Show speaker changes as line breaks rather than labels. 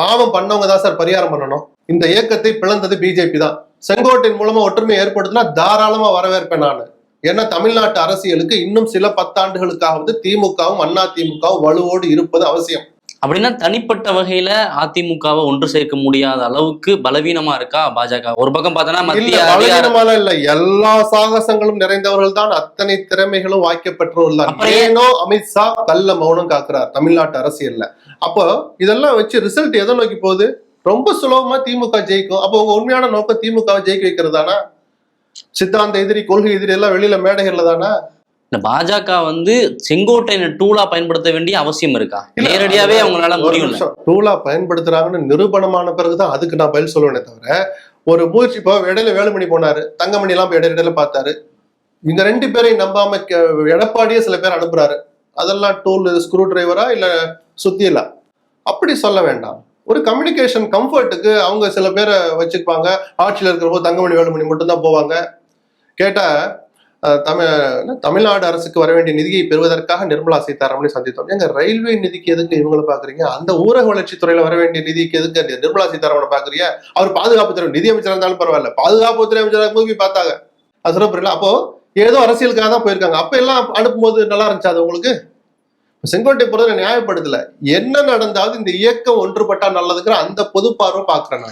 பாவம் பண்ணவங்க தான் சார் பரிகாரம் பண்ணணும். இந்த இயக்கத்தை பிளந்தது பிஜேபி தான். செங்கோட்டின் மூலமா ஒற்றுமை ஏற்படுத்தினா தாராளமா வரவேற்பேன் நான். ஏன்னா தமிழ்நாட்டு அரசியலுக்கு இன்னும் சில பத்தாண்டுகளுக்காவது திமுகவும் அண்ணா திமுகவும் வலுவோடு இருப்பது அவசியம்.
அப்படின்னா தனிப்பட்ட வகையில அதிமுகவை ஒன்று சேர்க்க முடியாத அளவுக்கு பலவீனமா இருக்கா பாஜக? ஒரு பக்கம் பார்த்தோன்னா
இல்ல
மத்திய
எல்லா சாகசங்களும் நிறைந்தவர்கள் தான் அத்தனை திறமைகளும் வாய்க்கப்பெற்றவர்கள் தான்?
ஏனோ
அமித்ஷா கல்ல மௌனம் காக்குறார் தமிழ்நாட்டு அரசியல்ல. அப்போ இதெல்லாம் வச்சு ரிசல்ட் எதை நோக்கி போகுது? ரொம்ப சுலபமா திமுக ஜெயிக்கும். அப்போ உங்க உண்மையான நோக்கம் திமுகவை ஜெயிக்க வைக்கிறதானா? சித்தாந்த எதிரி கொள்கை எதிரி எல்லாம் வெளியில மேடைகள்ல தானா?
இந்த பாஜக வந்து செங்கோட்டையனை டூலா பயன்படுத்த வேண்டிய அவசியம் இருக்கா? நேரடியாவே அவங்களால முடியும்.
டூலா பயன்படுத்துறாங்கன்னு நிரூபணமான பிறகுதான் அதுக்கு நான் பதில் சொல்லுவேனே தவிர ஒரு மூச்சு இப்போ இடையில வேலுமணி போனாரு தங்கமணி எல்லாம் இடையில இடையில பார்த்தாரு. இந்த ரெண்டு பேரையும் நம்பாம எடப்பாடியே சில பேர் அனுப்புறாரு. அதெல்லாம் டூல் ஸ்க்ரூ டிரைவரா இல்ல சுத்தியலா அப்படி சொல்ல வேண்டாம். ஒரு கம்யூனிகேஷன் கம்ஃபர்ட்டுக்கு அவங்க சில பேரை வச்சுப்பாங்க ஆட்சியில் இருக்கிறப்போ தங்கமணி வேலுமணி மட்டும்தான் போவாங்க. கேட்டா அஹ், தமிழ் தமிழ்நாடு அரசுக்கு வர வேண்டிய நிதியை பெறுவதற்காக நிர்மலா சீதாராமனை சந்தித்தோம். எங்க ரயில்வே நிதிக்கு எதுக்கு இவங்களை பாக்குறீங்க? அந்த ஊரக வளர்ச்சி துறையில வர வேண்டிய நிதிக்கு எதுக்கு? நிர்மலா சீதாராமனை பாக்குறீங்க அவர் பாதுகாப்புத்துறை நிதி அமைச்சர் இருந்தாலும் பரவாயில்ல. பாதுகாப்புத்துறை அமைச்சராக மூவி பார்த்தாங்க. அது சொல்ல புரியல. அப்போ ஏதோ அரசியலுக்காக தான் போயிருக்காங்க. அப்ப எல்லாம் அனுப்பும்போது நல்லா இருந்துச்சு அது உங்களுக்கு? செங்கோட்டை பொறுத்த நியாயப்படுத்தல. என்ன நடந்தாலும் இந்த இயக்கம் ஒன்றுபட்டா நல்லதுங்கிற அந்த பொது பார்வை பாக்குறேன் நான்.